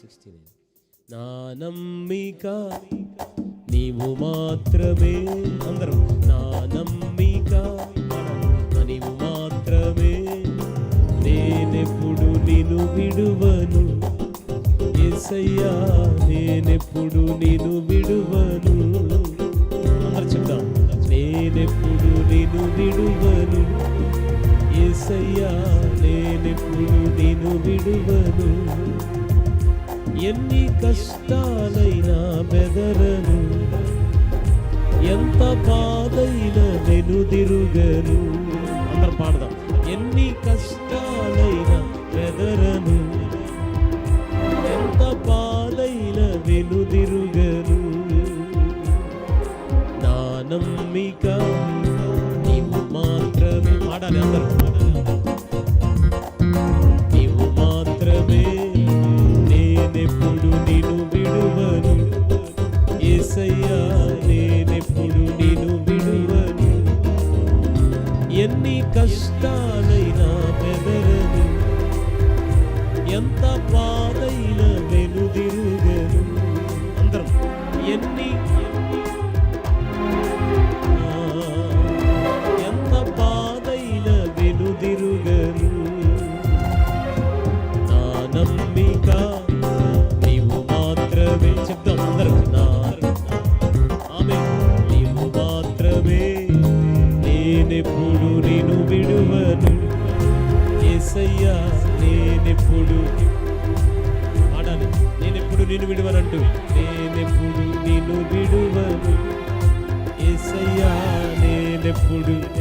Sixty nine నా నమ్మిక నీవు మాత్రమే. అందరం నా నమ్మిక నీవు మాత్రమే. నేనెప్పుడు నిన్ను విడువను? ఎసయ్యా నేనెప్పుడు నిన్ను విడువను? అందరు చెప్తాం నేనెప్పుడు నిన్ను విడువను? ఎసయ్యా నేనెప్పుడు నిన్ను విడువను? ఎన్ని కష్టాలైనా బెదరను ఎంత బాధైనా వెనుదిరుగను. అందరు పాడదాం. ఎన్ని కష్టాలైనా బెదరను ఎంత బాధైన వెనుదిరుగను. నా నమ్మిక నీవు మాత్రమే పాడాలి అందరూ. నేనెప్పుడు నిన్ను విడువను? ఏసయ్యా నేనెప్పుడు నిన్ను విడువను? ఎన్ని కష్టాలైనా బెదరను ఎంత బాధైన వెనుదిరుగను? అందరం. ఎన్ని నేనెప్పుడు నేను విడువను. ఏసయ్యా నేనెప్పుడు ఆడాలి. నేనెప్పుడు నేను విడువనంటూ నేనెప్పుడు నేను విడువను. ఏసయ్యా నేనెప్పుడు